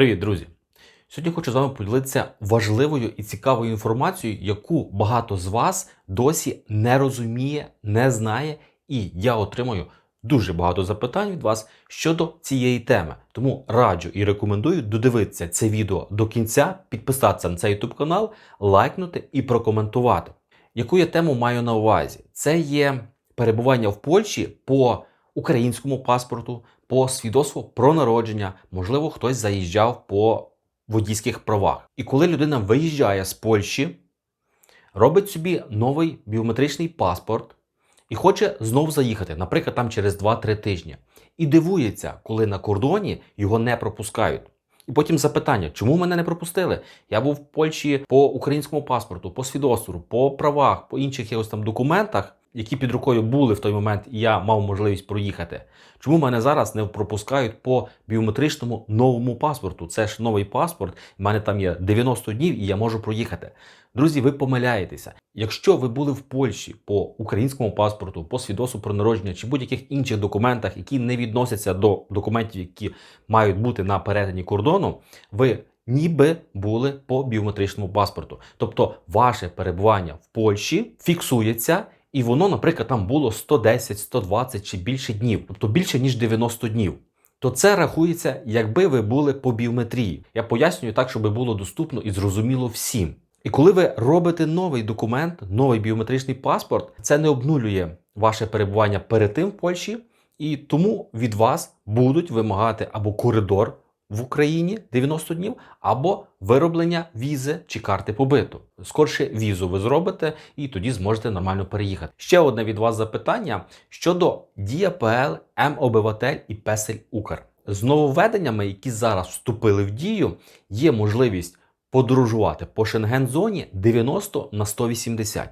Привіт, друзі! Сьогодні хочу з вами поділитися важливою і цікавою інформацією, яку багато з вас досі не розуміє, не знає, і я отримую дуже багато запитань від вас щодо цієї теми. Тому раджу і рекомендую додивитися це відео до кінця, підписатися на цей YouTube канал, лайкнути і прокоментувати. Яку я тему маю на увазі? Це є перебування в Польщі по українському паспорту, по свідоцтву про народження, можливо, хтось заїжджав по водійських правах. І коли людина виїжджає з Польщі, робить собі новий біометричний паспорт і хоче знов заїхати, наприклад, там через 2-3 тижні, і дивується, коли на кордоні його не пропускають. І потім запитання, чому мене не пропустили? Я був в Польщі по українському паспорту, по свідоцтву, по правах, по інших якихось там документах, які під рукою були в той момент, і я мав можливість проїхати. Чому мене зараз не пропускають по біометричному новому паспорту? Це ж новий паспорт, в мене там є 90 днів, і я можу проїхати. Друзі, ви помиляєтеся. Якщо ви були в Польщі по українському паспорту, по свідоцтву про народження чи будь-яких інших документах, які не відносяться до документів, які мають бути на перетині кордону, ви ніби були по біометричному паспорту. Тобто ваше перебування в Польщі фіксується. І воно, наприклад, там було 110, 120 чи більше днів, тобто більше ніж 90 днів. То це рахується, якби ви були по біометрії. Я пояснюю так, щоб було доступно і зрозуміло всім. І коли ви робите новий документ, новий біометричний паспорт, це не обнулює ваше перебування перед тим в Польщі, і тому від вас будуть вимагати або коридор в Україні 90 днів, або вироблення візи чи карти побиту. Скорше візу ви зробите і тоді зможете нормально переїхати. Ще одне від вас запитання щодо Дія ПЛ, М-Обиватель і Песель Укр. З нововведеннями, які зараз вступили в дію, є можливість подорожувати по Шенген-зоні 90 на 180.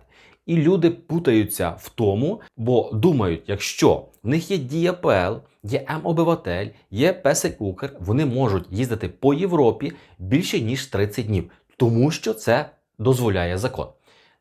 І люди путаються в тому, бо думають, якщо в них є Дія ПЛ, є М-Обиватель, є Песель Укр, вони можуть їздити по Європі більше ніж 30 днів, тому що це дозволяє закон.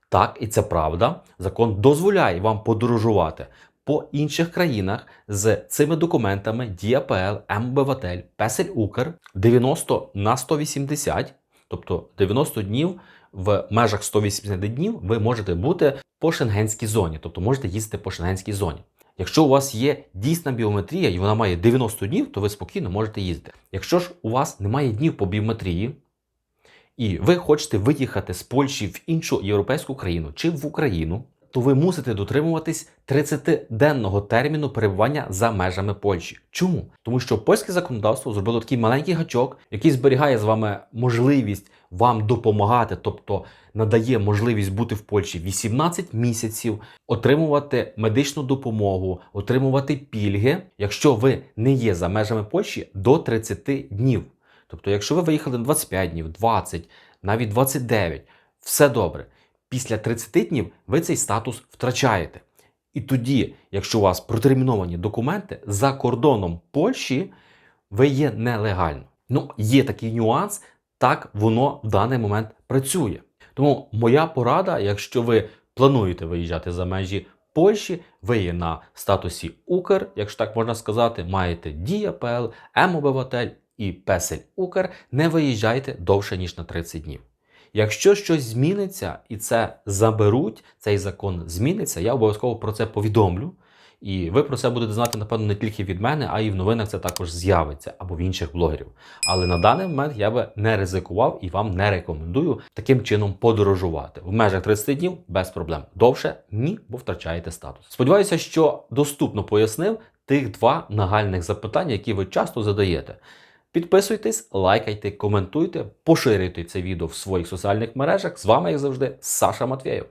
Так, і це правда. Закон дозволяє вам подорожувати по інших країнах з цими документами Дія ПЛ, М-Обиватель, Песель Укр 90 на 180, тобто 90 днів в межах 180 днів ви можете бути по шенгенській зоні, тобто можете їздити по шенгенській зоні. Якщо у вас є дійсна біометрія і вона має 90 днів, то ви спокійно можете їздити. Якщо ж у вас немає днів по біометрії, і ви хочете виїхати з Польщі в іншу європейську країну чи в Україну, то ви мусите дотримуватись 30-денного терміну перебування за межами Польщі. Чому? Тому що польське законодавство зробило такий маленький гачок, який зберігає з вами можливість вам допомагати, тобто надає можливість бути в Польщі 18 місяців, отримувати медичну допомогу, отримувати пільги, якщо ви не є за межами Польщі до 30 днів. Тобто, якщо ви виїхали на 25 днів, 20, навіть 29, все добре. Після 30 днів ви цей статус втрачаєте. І тоді, якщо у вас протерміновані документи за кордоном Польщі, ви є нелегально. Ну, є такий нюанс, так воно в даний момент працює. Тому моя порада, якщо ви плануєте виїжджати за межі Польщі, ви є на статусі Укр, якщо так можна сказати, маєте Дія ПЛ, М-Обиватель і Песель Укр, не виїжджайте довше, ніж на 30 днів. Якщо щось зміниться і це заберуть, цей закон зміниться, я обов'язково про це повідомлю. І ви про це будете знати, напевно, не тільки від мене, а й в новинах це також з'явиться або в інших блогерів. Але на даний момент я би не ризикував і вам не рекомендую таким чином подорожувати. В межах 30 днів без проблем. Довше ні, бо втрачаєте статус. Сподіваюся, що доступно пояснив тих два нагальних запитання, які ви часто задаєте. Підписуйтесь, лайкайте, коментуйте, поширюйте це відео в своїх соціальних мережах. З вами, як завжди, Саша Матвєєв.